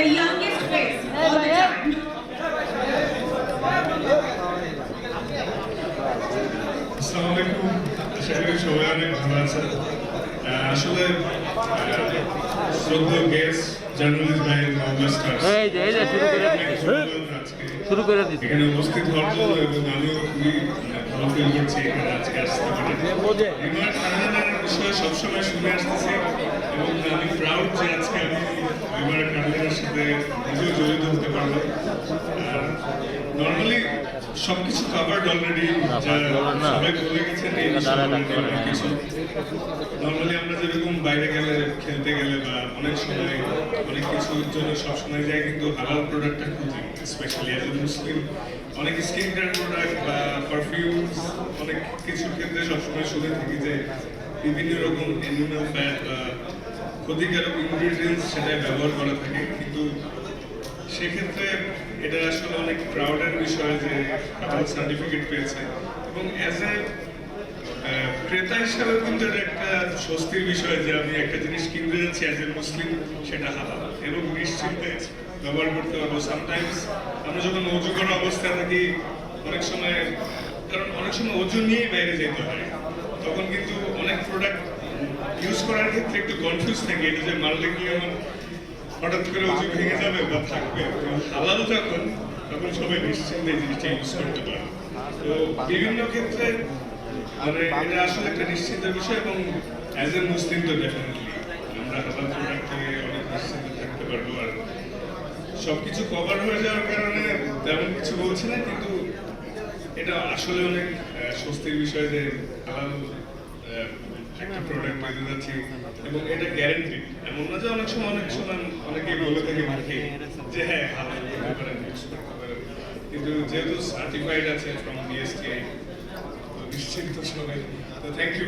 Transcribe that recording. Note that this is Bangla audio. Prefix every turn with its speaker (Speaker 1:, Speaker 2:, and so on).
Speaker 1: the youngest face all the time.
Speaker 2: আসসালামু আলাইকুম আশা করি সবাই অনেক ভালো আছেন আসলে শ্রদ্ধ গেস্ট জার্নালিস্ট ভাই মোহাম্মদ স্টার্স
Speaker 3: এই যে এই যে শুরু করে দিচ্ছে।
Speaker 2: আজকে।
Speaker 3: শুরু করে দিচ্ছে।
Speaker 2: এখানে উপস্থিত হওয়ার জন্য এবং আমিও খুবই ভালো ফিল করছি এখানে আজকে আসতে পারে। বিমান বিষয়ে সবসময় শুনে আসতেছি এবং আমি প্রাউড যে আজকে আমি বিমান সাথে নিজেও জড়িত হতে আর নর্মালি সবকিছু কাভার্ড অলরেডি। সবাই বলে গেছেন এই। কিছু নর্মালি আমরা যেরকম বাইরে গেলে খেলতে গেলে বা অনেক সময় অনেক কিছুর জন্য সবসময় যাই কিন্তু হালাল প্রোডাক্টটা খুঁজি স্পেশালি অ্যাজ মুসলিম অনেক স্কিন কেয়ার প্রোডাক্ট বা পারফিউমস অনেক কিছুর ক্ষেত্রে সবসময় শুনে থাকি যে বিভিন্ন রকম অ্যানিমাল ফ্যাট বা ক্ষতিকারক ইনগ্রিডিয়েন্টস সেটা ব্যবহার করা থাকে, কিন্তু সেক্ষেত্রে এটা আসলে অনেক প্রাউডের বিষয় যে হালাল সার্টিফিকেট পেয়েছে এবং অ্যাজ এ ক্রেতা হিসাবে কিন্তু এটা একটা স্বস্তির বিষয় যে আমি একটা জিনিস কিনতে যাচ্ছি অ্যাজ এ মুসলিম সেটা হালাল। এবং নিশ্চিন্তে ব্যবহার করতে পারব। সামটাইমস আমরা যখন অজু করা অবস্থায় থাকি, অনেক সময়, কারণ অনেক সময় অজু নিয়েই বাইরে যেতে হয় তখন কিন্তু অনেক প্রোডাক্ট ইউজ করার ক্ষেত্রে একটু কনফিউজ এটা যে মারলে কি আমার হঠাৎ করে অজু ভেঙে যাবে বা থাকবে? হালাল যখন, তখন সবাই নিশ্চিন্তে জিনিসটা ইউজ করতে পারে। তো বিভিন্ন ক্ষেত্রে মানে এটা আসলে একটা নিশ্চিন্তের বিষয় এবং অ্যাজ এ মুসলিম তো ডেফিনেটলি আমরা হালাল অনেক নিশ্চিন্তে থাকতে পারব আর সবকিছু কভার হয়ে যাওয়ার কারণে তেমন কিছু বলছি না, কিন্তু এটা আসলে অনেক স্বস্তির বিষয় যে হালাল একটা প্রোডাক্ট পেতে যাচ্ছি এবং এটা গ্যারেন্টি এমন না যে অনেক সময় অনেক সময় অনেকে বলে থাকে মার্কে যে হ্যাঁ ভালো করতে কিন্তু যেহেতু সার্টিফাইড আছে ফ্রম বিএসটিআই নিশ্চিন্ত সবাই তো থ্যাংক ইউ